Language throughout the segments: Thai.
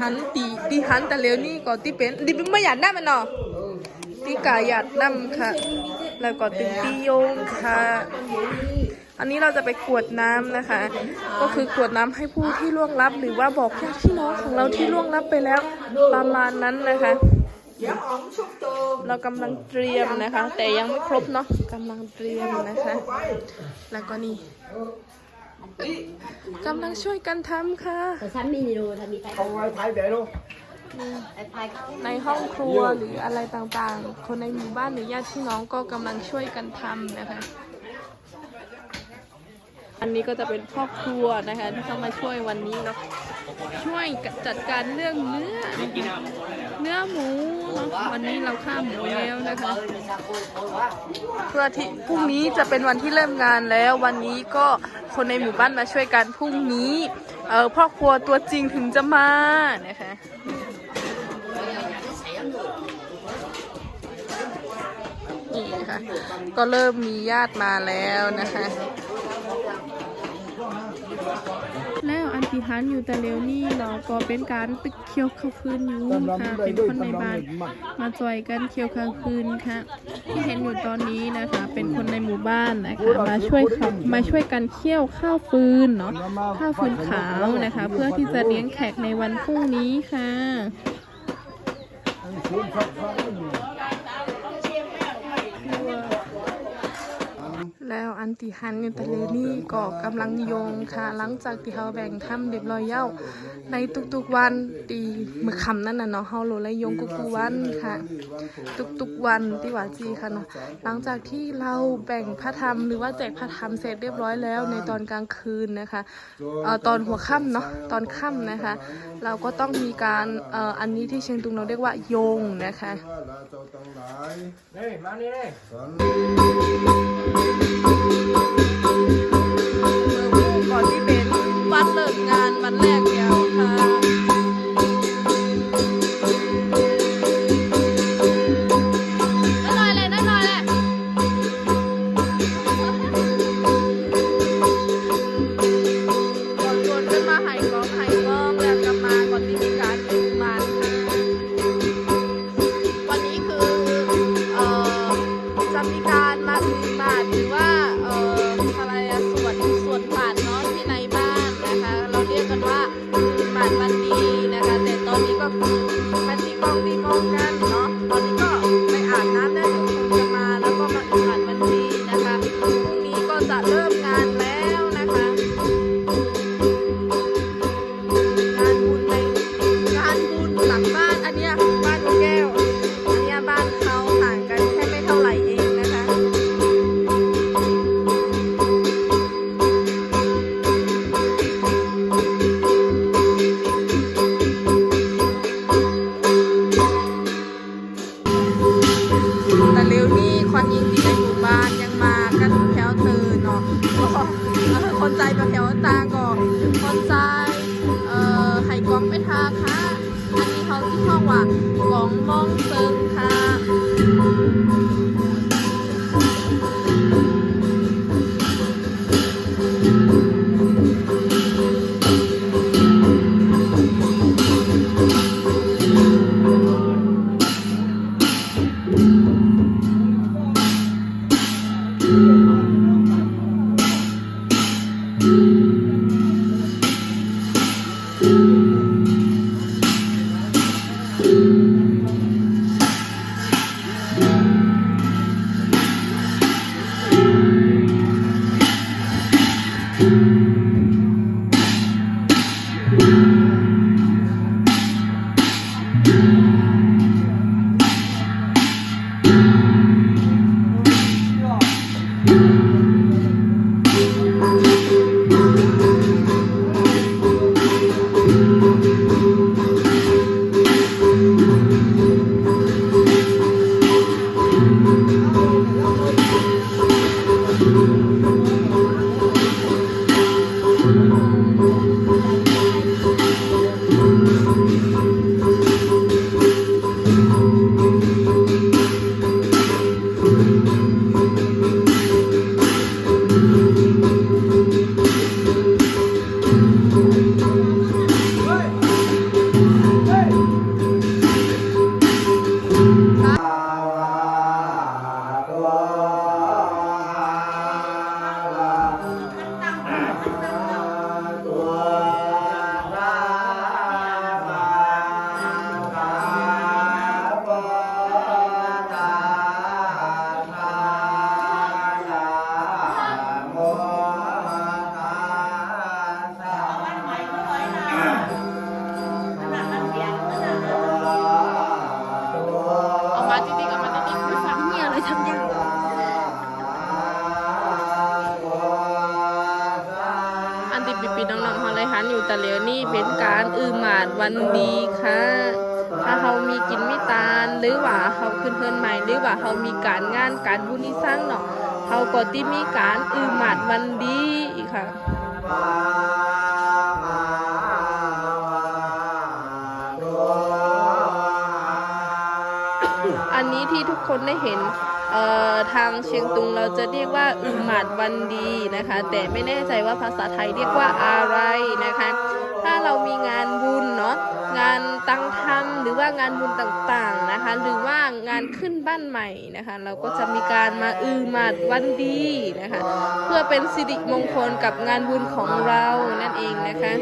หันตีตีหันแต่เร็วนี่ก็ตีเป็นตีเป็นไม่หยัดน้ามันเนาะตีกาหยัดน้ำค่ะ แล้วก็ตีตีโยงค่ะ อันนี้เราจะไปกวดน้ำนะคะ ก็คือกวดน้ำให้ผู้ที่ล่วงลับ หรือว่าบอกญาติพี่น้องของเราที่ล่วงลับไปแล้วประมาณนั้นนะคะเรากำลังเตรียมนะคะ แต่ยังไม่ครบเนาะกำลังเตรียมนะคะ แล้วก็นี่ กำลังช่วยกันทำค่ะ แต่ฉันมีนี่ดูถ้ามีใคร Không ai thấy vậy luôn ไอ้ไฟเขาในห้องครัวหรืออะไรต่างๆ คนในหมู่บ้านหรือญาติพี่น้องก็กำลังช่วยกันทำนะคะ อันนี้ก็จะเป็นพ่อครัวนะคะที่เข้ามาช่วยวันนี้เนาะช่วยจัดการเรื่องเนื้อ เนื้อหมูเนาะ วันนี้เราฆ่ามหมูแล้วนะคะ เพื่อที่พรุ่งนี้จะเป็นวันที่เริ่มงานแล้ว วันนี้ก็คนในหมู่บ้านมาช่วยกันพรุ่งนี้เออพ่อครัวตัวจริงถึงจะมานะคะนี่นะคะก็เริ่มมีญาติมาแล้วนะคะ แล้วอันที่ฮันอยู่แต่เร็วนี่เนาะก็เป็นการไปเคี่ยวข้าวคืนอยู่ค่ะเป็นคนในบ้านมาจอยกันเคี่ยวข้าวคืนค่ะที่เห็นอยู่ตอนนี้นะคะ เป็นคนในหมู่บ้านนะคะมาช่วยขับมาช่วยกันเคี่ยวข้าวฟืนเนาะข้าวฟืนขาวนะคะ เพื่อที่จะเลี้ยงแขกในวันพรุ่งนี้ค่ะ แล้วอันที่ฮันอยู่แต่เร็วนี่ก็กำลังโยงค่ะ หลังจากที่เขาแบ่งทำเรียบร้อยแล้วในทุกๆวันตีมือคำนั่นน่ะเนาะเฮาโลแลโยงกุกวันค่ะ ทุกๆวันที่ว่าจีค่ะเนาะหลังจากที่เราแบ่งพระธรรมหรือว่าแจกพระธรรมเสร็จเรียบร้อยแล้วในตอนกลางคืนนะคะเอ่อตอนหัวค่ำเนาะตอนค่ำนะคะ เราก็ต้องมีการเอ่ออันนี้ที่เชียงตุงเราเรียกว่าโยงนะคะ là cho tăng lại Đây, mang đi đây. เกง ตะเหลียวนี่เป็นการอือหมาดวันดีค่ะ ถ้าเขามีกินไม่ตาลหรือว่าเขาขึ้นเพื่อนใหม่ หรือว่าเขามีการงานการบุญที่สร้างเนาะเขาก็ที่มีการอือหมาดวันดีอีกค่ะ ที่ทุกคนได้เห็นทางเชียงตุงเราจะเรียกว่าอืมหมาดวันดีนะคะ แต่ไม่แน่ใจว่าภาษาไทยเรียกว่าอะไรนะคะ ถ้าเรามีงานบุญเนาะงานตั้งธรรมหรือว่างานบุญต่างๆนะคะ หรือว่างานขึ้นบ้านใหม่นะคะ เราก็จะมีการมาอือหมาดวันดีนะคะ เพื่อเป็นสิริมงคลกับงานบุญของเรานั่นเองนะคะ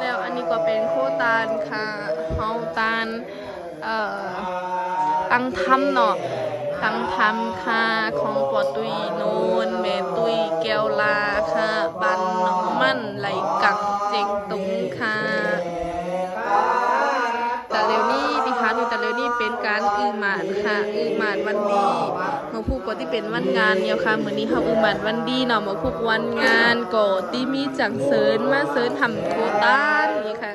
แล้วอันนี้ก็เป็นโคตานค่ะเฮาตานเอ่อตังทำเนาะตังทำค่ะของปอตุยโนนแม่ตุยแก้วลาค่ะ บันหนองมั่นไหลกักเจงตุงค่ะ แต่เร็วนี้ดิ วนี่เป็นการอือหมานค่ะ อือหมานวันดีมาพูกก็ที่เป็นวันงานเนี่ยค่ะเหมือนนี้เขาอือหมานวันดีเนาะมาพูกวันงานก็ที่มีจังเสริญมาเสริญทำโคต้านนี่ค่ะ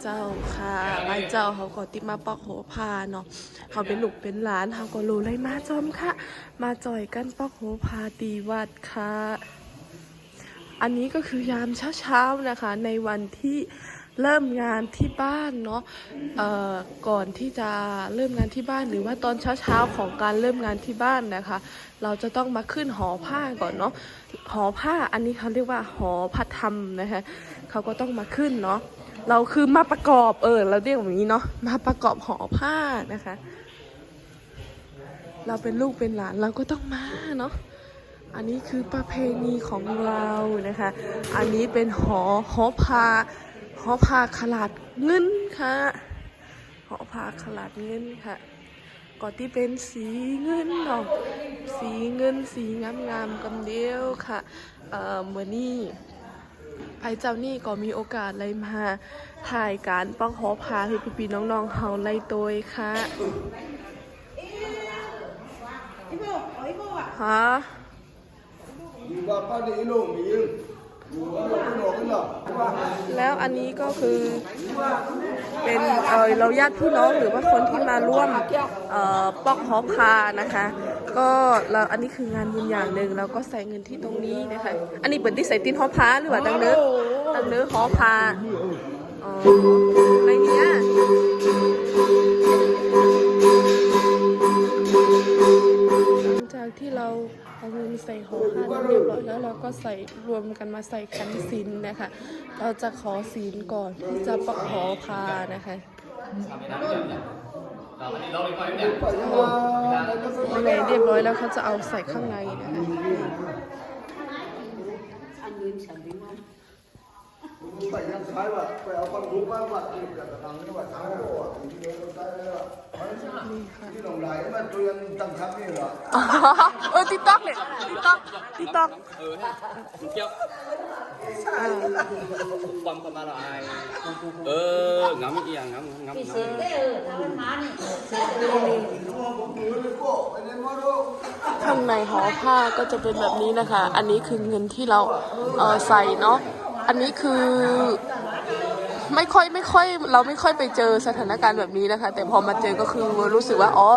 เจ้าค่ะปลายเจ้าเขาก็ติมาปอกโหพาเนาะเขาเป็นลูกเป็นหลานเขาก็รู้เลยมาจอมค่ะ มาจ่อยกันปอกโหพาตีวัดค่ะ อันนี้ก็คือยามเช้าๆนะคะ ในวันที่เริ่มงานที่บ้านเนาะเอ่อก่อนที่จะเริ่มงานที่บ้านหรือว่าตอนเช้าๆของการเริ่มงานที่บ้านนะคะ เราจะต้องมาขึ้นหอผ้าก่อนเนาะหอผ้าอันนี้เขาเรียกว่าหอพัธรรมนะคะเขาก็ต้องมาขึ้นเนาะ เราคือมาประกอบเออ เราเรียกแบบนี้เนาะมาประกอบห่อผ้านะคะ เราเป็นลูกเป็นหลานเราก็ต้องมาเนาะอันนี้คือประเพณีของเรานะคะ อันนี้เป็นหอหอพาหอพาขลาดเงินค่ะหอพาขลาดเงินค่ะก็ที่เป็นสีเงินเนาะสีเงินสีงามงามๆกำเดียวค่ะเอ่อเมื่อนี้ ไอเจ้านี่ก็มีโอกาสเลยมาถ่ายการป้องหอพาให้พี่ๆน้องๆเฮาไล่โดยค่ะฮะแล้วอันนี้ก็คือเป็นเออเราญาติพี่น้องหรือว่าคนที่มาร่วมเอ่อปอกหอพานะคะ ก็เราอันนี้คืองานบุญอย่างหนึ่งเราก็ใส่เงินที่ตรงนี้นะคะ อันนี้เปิดที่ใส่ตินหอพาหรือว่าตังเนื้อตังเนื้อหอพาอ๋อในเนี้ยหลังจากที่เราเอาเงินใส่หอพาเรียบร้อยแล้วเราก็ใส่รวมกันมาใส่ขันศีลนะคะ เราจะขอศีลก่อนที่จะปอกหอพานะคะ พอในเรียบร้อยแล้วเขาจะเอาใส่ข้างในนะคะไปยังท้ายว่ะไปเอาคนรู้บ้างว่าที่กระทำนี่ว่าทางโลกที่เดินได้แล้วที่ลงไหลมันตัวยังตั้งทับนี่ว่ะเออติ๊กต็อกเลยติ๊กต็อกติ๊กต็อก ừ ha Mình kêu bầm bầm bà lại ờ ngắm cái gì à ngắm ngắm ที่ ngắm เสือเด้อทำมันมาเนี่ยเสือเด้อ ข้างในหอผ้าก็จะเป็นแบบนี้นะคะ อันนี้คือเงินที่เราเออใส่เนาะ อันนี้คือไม่ค่อยไม่ค่อย เราไม่ค่อยไปเจอสถานการณ์แบบนี้นะคะ แต่พอมาเจอก็คือรู้สึกว่าอ๋อ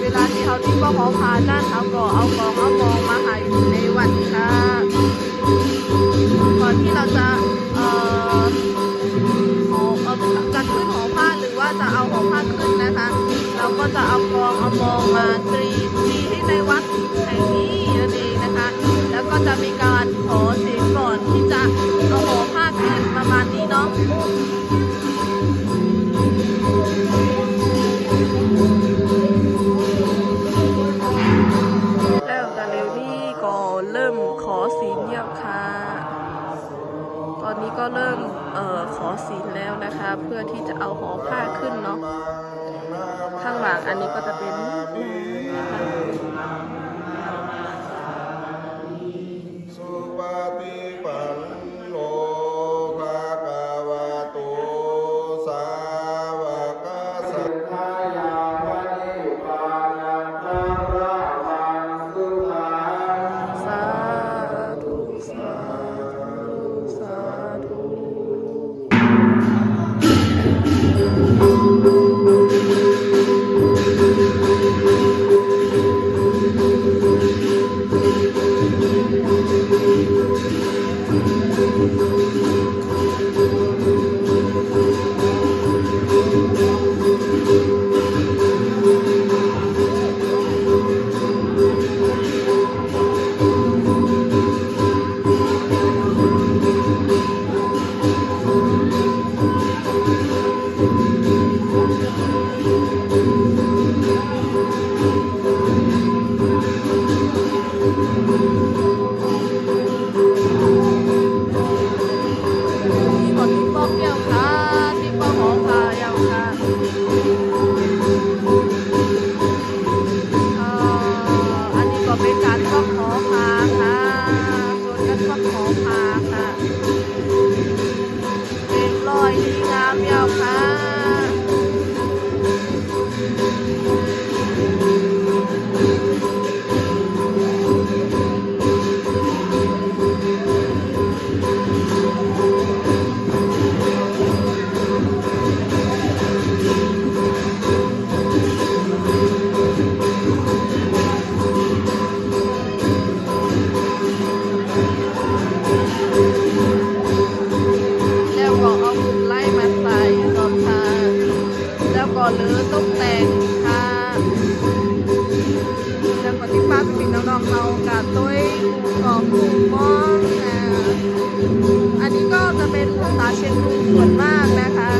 เวลาที่เขาที่ว่าหอพาด้านเขาก็เอากองเอากองมาให้อยู่ในวัดค่ะก่อนที่เราจะ จะเอากองเอากองมาตรีตรีให้ในวัดแห่งนี้นั่นเองนะคะ แล้วก็จะมีการขอศีลก่อนที่จะเอาหอผ้าขึ้นประมาณนี้เนาะแล้วกันเร็วนี่ก็เริ่มขอศีลเยี่ยค่ะ ตอนนี้ก็เริ่มเอ่อขอศีลแล้วนะคะ เพื่อที่จะเอาหอผ้าขึ้นเนาะ หลังอันนี้ก็จะเป็นน้ ที่ป้าพี่น้องๆเขากับตุ้ยกอบหมูป้องนะอันนี้ก็จะเป็นภาษาเชียงรุงส่วนมากนะคะ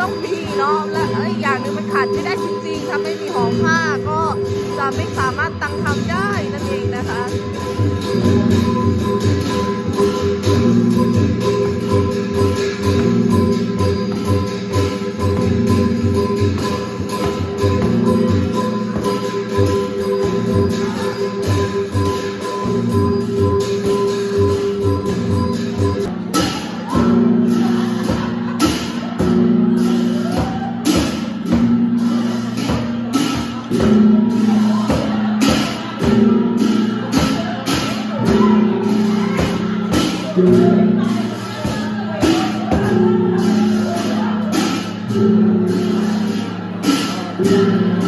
ต้องมีเนาะและไอ้อย่างหนึ่งมันขาดไม่ได้จริงๆถ้าไม่มีหอผ้าก็จะไม่สามารถตั้งทำได้นั่นเองนะคะ Yeah.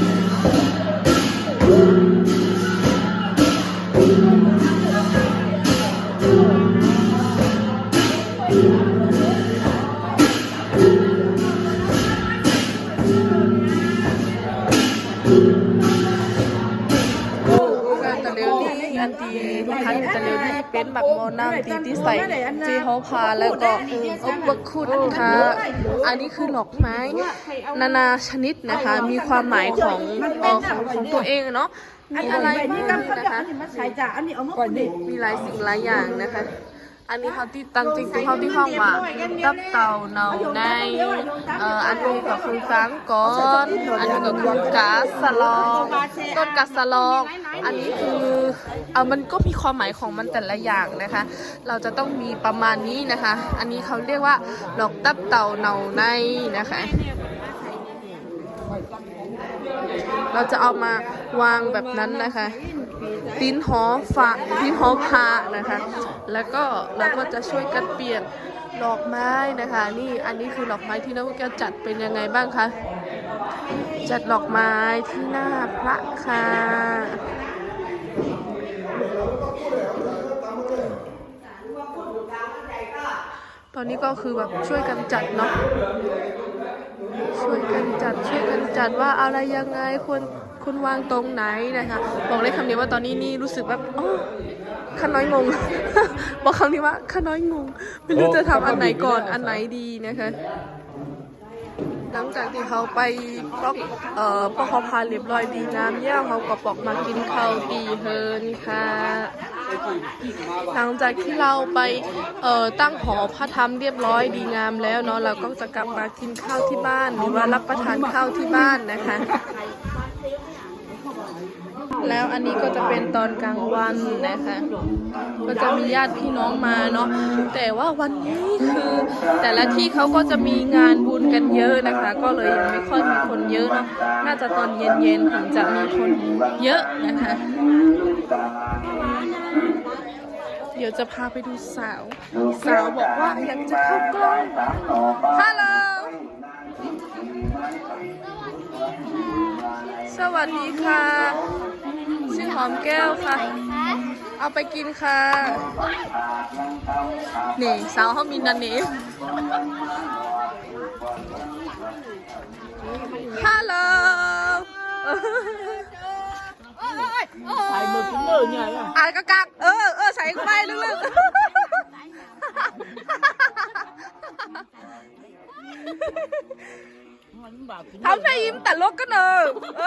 ใส่เจเฮาพาแล้วก็อุปคุดค่ะ อันนี้คือดอกไม้ นานาชนิดนะคะ มีความหมายของเอ่อของของตัวเองเนาะมีอะไรบ้างนะคะใช่จ้ะอันนี้เอามาก่อนดิมีหลายสิ่งหลายอย่างนะคะ อันนี้เขาที่ตั้งจริงเขาที่ห้องว่าตับเต่าเนาในเอ่ออันนี้ก็คือค้างก้อนอันนี้ก็คือกาสลองต้นกาสลองอันนี้คือเอามันก็มีความหมายของมันแต่ละอย่างนะคะ เราจะต้องมีประมาณนี้นะคะ อันนี้เขาเรียกว่าดอกตับเต่าเนาในนะคะเราจะเอามาวางแบบนั้นนะคะ ติ้นหอฝาติ้นหอพานะคะ แล้วก็เราก็จะช่วยกันเปลี่ยนดอกไม้นะคะ นี่อันนี้คือดอกไม้ที่น้องแก้วจัดเป็นยังไงบ้างคะจัดดอกไม้ที่หน้าพระค่ะตอนนี้ก็คือแบบช่วยกันจัดเนาะช่วยกันจัดช่วยกันจัดว่าอะไรยังไงควร ควรวางตรงไหนนะคะ บอกเลยคำนี้ว่าตอนนี้นี่รู้สึกแบบอ๋อข้าน้อยงง บอกคำนี้ว่าข้าน้อยงง ไม่รู้จะทำอันไหนก่อนอันไหนดีนะคะหลังจากที่เขาไปปอกเอ่อปอกเขาพาเรียบร้อยดีน้ำย่างเขาก็ปอกมากินข้าวดีเฮินค่ะ หลังจากที่เราไปเอ่อตั้งหอพระธรรมเรียบร้อยดีงามแล้วเนาะเราก็จะกลับมากินข้าวที่บ้านหรือว่ารับประทานข้าวที่บ้านนะคะ แล้วอันนี้ก็จะเป็นตอนกลางวันนะคะ ก็จะมีญาติพี่น้องมาเนาะแต่ว่าวันนี้คือ แต่ละที่เขาก็จะมีงานบุญกันเยอะนะคะ ก็เลยยังไม่ค่อยมีคนเยอะเนาะน่าจะตอนเย็นๆถึงจะมีคนเยอะนะคะ เดี๋ยวจะพาไปดูสาว สาวบอกว่าอยากจะเข้ากล้องฮัลโหลสวัสดีค่ะ หอมแก้วค่ะ เอาไปกินค่ะ นี่สาวเขามีนันนี้ฮัลโหลใส่หมึกเนื้อเนี่อ่านกะกักเออเออใส่เข้าไปลึกๆ ทำให้ยิ้มแต่ลกก็เนอะเอ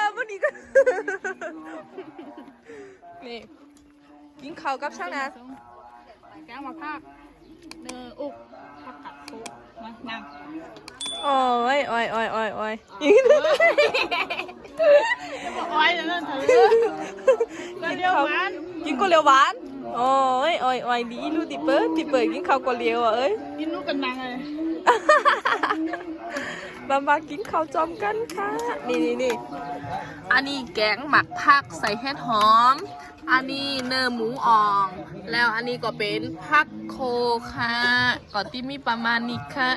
อวันนี้ก็ นี่กินข้าวกับช่างนะแกงมาภาคเนื้ออุกผักกัดซุปมานั่งโอ้ยโอ้ยโอ้ยโอ้ยโอ้ยโอ้ยนั่นเถอะเดียวมันกินก๋วยเตี๋ยวหวานโอ้ยโอ้ยโอ้ยดีลูกติเปิดติเปิดกินข้าวก๋วยเตี๋ยวอะเอ้ยกินลูกกันนังเลย มามากินข้าวจอมกันค่ะ นี่นี่นี่อันนี้แกงหมักผักใส่เห็ดหอม อันนี้เนื้อหมูอ่อง แล้วอันนี้ก็เป็นผักโคค่ะก็ที่มีประมาณนี้ค่ะ